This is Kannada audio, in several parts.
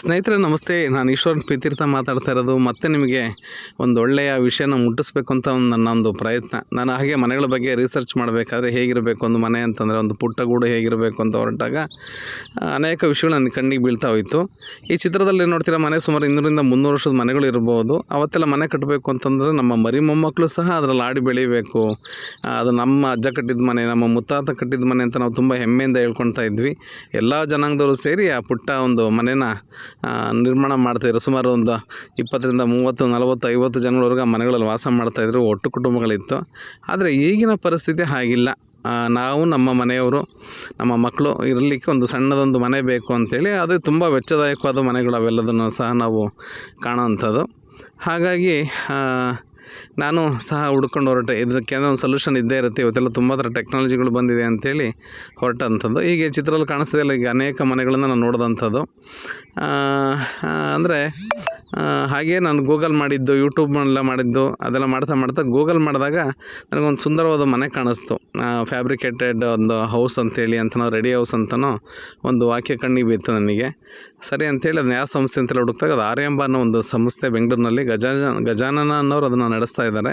ಸ್ನೇಹಿತರೆ, ನಮಸ್ತೆ. ನಾನು ಈಶ್ವರನ್ ಪ್ರೀತಿರ್ಥ ಮಾತಾಡ್ತಾ ಇರೋದು. ಮತ್ತೆ ನಿಮಗೆ ಒಂದು ಒಳ್ಳೆಯ ವಿಷಯನ ಮುಟ್ಟಿಸ್ಬೇಕು ಅಂತ ಒಂದು ನನ್ನ ಒಂದು ಪ್ರಯತ್ನ. ನಾನು ಹಾಗೆ ಮನೆಗಳ ಬಗ್ಗೆ ರಿಸರ್ಚ್ ಮಾಡಬೇಕಾದ್ರೆ ಹೇಗಿರಬೇಕು ಒಂದು ಮನೆ ಅಂತಂದರೆ, ಒಂದು ಪುಟ್ಟ ಗೂಡು ಹೇಗಿರಬೇಕು ಅಂತ ಹೊರಟಾಗ, ಅನೇಕ ವಿಷಯಗಳು ನನ್ನ ಕಣ್ಣಿಗೆ ಬೀಳ್ತಾ ಹೋಯಿತು. ಈ ಚಿತ್ರದಲ್ಲಿ ನೋಡ್ತೀರಾ, ಮನೆ ಸುಮಾರು ಇನ್ನೂರಿಂದ ಮುನ್ನೂರು ವರ್ಷದ ಮನೆಗಳು ಇರ್ಬೋದು. ಅವತ್ತೆಲ್ಲ ಮನೆ ಕಟ್ಟಬೇಕು ಅಂತಂದರೆ, ನಮ್ಮ ಮರಿ ಮೊಮ್ಮಕ್ಕಳು ಸಹ ಅದರಲ್ಲಿ ಆಡಿ ಬೆಳಿಬೇಕು ಅದು ನಮ್ಮ ಅಜ್ಜ ಕಟ್ಟಿದ ಮನೆ, ನಮ್ಮ ಮುತ್ತಾತ ಕಟ್ಟಿದ ಮನೆ ಅಂತ ನಾವು ತುಂಬ ಹೆಮ್ಮೆಯಿಂದ ಹೇಳ್ಕೊಳ್ತಾ ಇದ್ವಿ. ಎಲ್ಲ ಜನಾಂಗದವರು ಸೇರಿ ಆ ಪುಟ್ಟ ಒಂದು ಮನೆನ ನಿರ್ಮಾಣ ಮಾಡ್ತಾಯಿದ್ರು ಸುಮಾರು ಒಂದು ಇಪ್ಪತ್ತರಿಂದ ಮೂವತ್ತು, ನಲವತ್ತು, ಐವತ್ತು ಜನಗಳವರೆಗೆ ಆ ಮನೆಗಳಲ್ಲಿ ವಾಸ ಮಾಡ್ತಾಯಿದ್ರು ಒಟ್ಟು ಕುಟುಂಬಗಳಿತ್ತು. ಆದರೆ ಈಗಿನ ಪರಿಸ್ಥಿತಿ ಹಾಗಿಲ್ಲ. ನಾವು ನಮ್ಮ ಮನೆಯವರು, ನಮ್ಮ ಮಕ್ಕಳು ಇರಲಿಕ್ಕೆ ಒಂದು ಸಣ್ಣದೊಂದು ಮನೆ ಬೇಕು ಅಂಥೇಳಿ ಅದು ತುಂಬ ವೆಚ್ಚದಾಯಕವಾದ ಮನೆಗಳು ಅವೆಲ್ಲದನ್ನು ಸಹ ನಾವು ಕಾಣೋವಂಥದ್ದು. ಹಾಗಾಗಿ ನಾನು ಸಹ ಹುಡ್ಕೊಂಡು ಹೊರಟೆ. ಇದಕ್ಕೆ ಏನೋ ಒಂದು ಸೊಲ್ಯೂಷನ್ ಇದ್ದೇ ಇರುತ್ತೆ. ಇವತ್ತೆಲ್ಲ ತುಂಬ ಥರ ಟೆಕ್ನಾಲಜಿಗಳು ಬಂದಿದೆ ಅಂತೇಳಿ ಹೊರಟಂಥದ್ದು ಹೀಗೆ ಚಿತ್ರದಲ್ಲಿ ಕಾಣಿಸ್ತಿದೆಯಲ್ಲ ಈಗ ಅನೇಕ ಮನೆಗಳನ್ನು ನಾನು ನೋಡಿದಂಥದ್ದು. ಅಂದರೆ ಹಾಗೆ ನಾನು ಗೂಗಲ್ ಮಾಡಿದ್ದು ಯೂಟ್ಯೂಬ್ನೆಲ್ಲ ಮಾಡಿದ್ದು, ಅದೆಲ್ಲ ಮಾಡ್ತಾ ಮಾಡ್ತಾ ಗೂಗಲ್ ಮಾಡಿದಾಗ ನನಗೊಂದು ಸುಂದರವಾದ ಮನೆ ಕಾಣಿಸ್ತು. ಫ್ಯಾಬ್ರಿಕೇಟೆಡ್ ಒಂದು ಹೌಸ್ ಅಂತೇಳಿ ಅಂತನೋ ರೆಡಿ ಹೌಸ್ ಅಂತನೋ ಒಂದು ವಾಕ್ಯ ಕಣ್ಣಿಗೆ ಬಿತ್ತು ನನಗೆ. ಸರಿ ಅಂತೇಳಿ ಅದನ್ನ ಯಾವ ಸಂಸ್ಥೆ ಅಂತೇಳಿ ಹುಡುಕ್ದಾಗ ಅದು ಆರ್ಯಂಬ ಅನ್ನೋ ಒಂದು ಸಂಸ್ಥೆ ಬೆಂಗಳೂರಿನಲ್ಲಿ ಗಜಾನ, ಗಜಾನನ ಅನ್ನೋರು ಅದನ್ನು ನಡೆಸ್ತಾ ಇದ್ದಾರೆ.